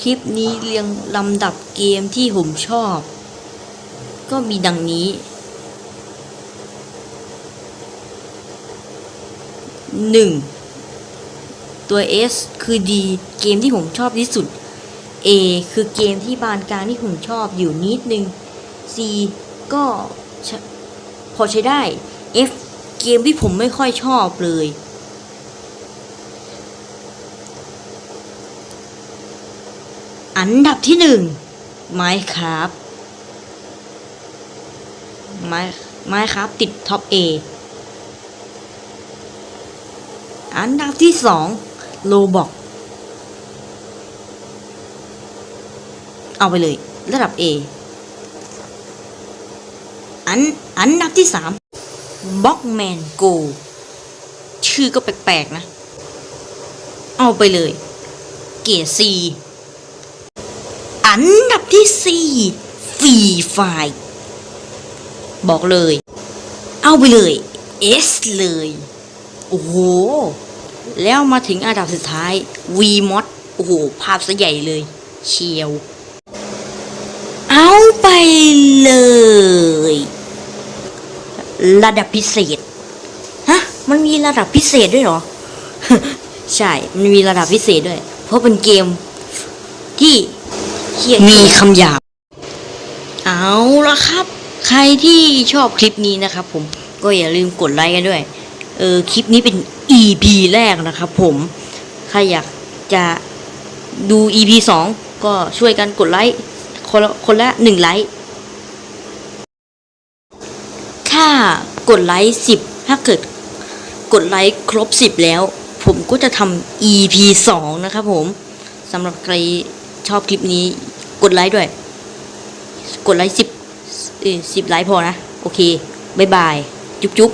คลิปนี้เรียงลำดับเกมที่ผมชอบ ก็มีดังนี้หนึ่งตัว S คือ D เกมที่ผมชอบที่สุด A คือเกมที่บานกลางที่ผมชอบอยู่นิดนึง C ก็พอใช้ได้ F เกมที่ผมไม่ค่อยชอบเลย อันดับที่หนึ่งไม้ครับไม้ไม้ครับติดท็อป A อันดับที่สองโลบอกเอาไปเลย ระดับ A อันอันดับที่สามบ็อกแมนโกชื่อก็แปลกๆนะ เอาไปเลย เกียร์ C อันดับที่สี่ฟรีไฟบอกเลย เอาไปเลย S เลย โอ้โห แล้วมาถึงอันดับสุดท้าย VMod โอ้โห ภาพซะใหญ่เลย เชียว เอาไปเลย ระดับพิเศษ ฮะ มันมีระดับพิเศษด้วยเหรอ ใช่ มันมีระดับพิเศษด้วย เพราะเป็นเกมที่ มีคำหยาบ เอาละครับ ใครที่ชอบคลิปนี้นะครับ ผมก็อย่าลืมกดไลค์กันด้วย เออคลิปนี้เป็น EP แรกนะครับผม ใครอยากจะดู EP สองก็ช่วยกันกดไลค์คนละคนละหนึ่งไลค์ ถ้ากดไลค์สิบถ้าเกิดกดไลค์ครบสิบแล้ว ผมก็จะทำ EP สองนะครับผมสำหรับใคร ชอบคลิปนี้ กดไลค์ด้วย กดไลค์สิบสิบไลค์พอนะ โอเค บ๊ายบาย จุ๊บจุ๊บ